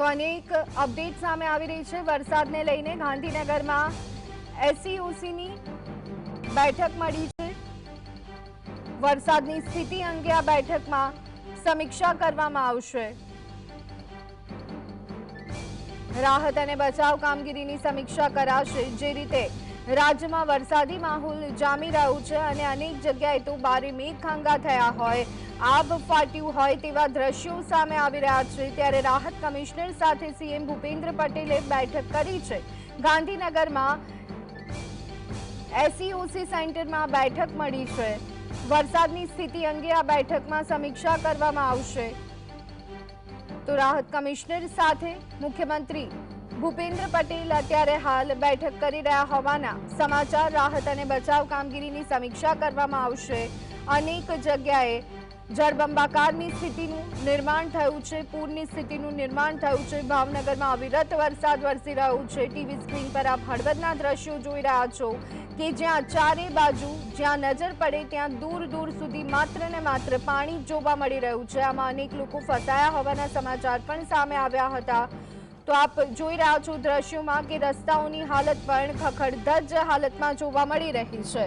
તો અનેક અપડેટ સામે આવી રહી છે. વરસાદને લઈને ગાંધીનગરમાં એસસીઓસીની બેઠક મળી છે. વરસાદની સ્થિતિ અંગે આ બેઠકમાં સમીક્ષા કરવામાં આવશે. રાહત અને બચાવ કામગીરીની સમીક્ષા કરાશે. જે રીતે રાજ્યમાં વરસાદી માહોલ જામી રહ્યું છે અને અનેક જગ્યાએ તો બારે મેઘખાંગા થયા હોય આબ ફાટ્યું હોય તેવા દ્રશ્યો સામે આવી રહ્યા છે. ત્યારે રાહત કમિશનર સાથે સીએમ ભૂપેન્દ્ર પટેલે બેઠક કરી છે. ગાંધીનગરમાં એસઈઓસી સેન્ટરમાં બેઠક મળી છે. વરસાદની સ્થિતિ અંગે આ બેઠકમાં સમીક્ષા કરવામાં આવશે. તો રાહત કમિશનર સાથે મુખ્યમંત્રી ભૂપેન્દ્ર પટેલ અત્યારે હાલ બેઠક કરી રહ્યા હોવાના સમાચાર, રાહત અને બચાવ કામગીરીની સમીક્ષા કરવામાં આવશે. અનેક જગ્યાએ જળબંબાકારની સ્થિતિનું નિર્માણ થયું છે, પૂરની સ્થિતિનું નિર્માણ થયું છે. ભાવનગરમાં અવિરત વરસાદ વરસી રહ્યો છે. ટીવી સ્ક્રીન પર આપ હળવદના દ્રશ્યો જોઈ રહ્યા છો કે જ્યાં ચારે બાજુ જ્યાં નજર પડે ત્યાં દૂર દૂર સુધી માત્ર ને માત્ર પાણી જોવા મળી રહ્યું છે. આમાં અનેક લોકો ફસાયા હોવાના સમાચાર પણ સામે આવ્યા હતા. તો આપ જોઈ રહ્યા છો દ્રશ્યોમાં કે રસ્તાઓની હાલત પણ ખખડધજ હાલતમાં જોવા મળી રહી છે.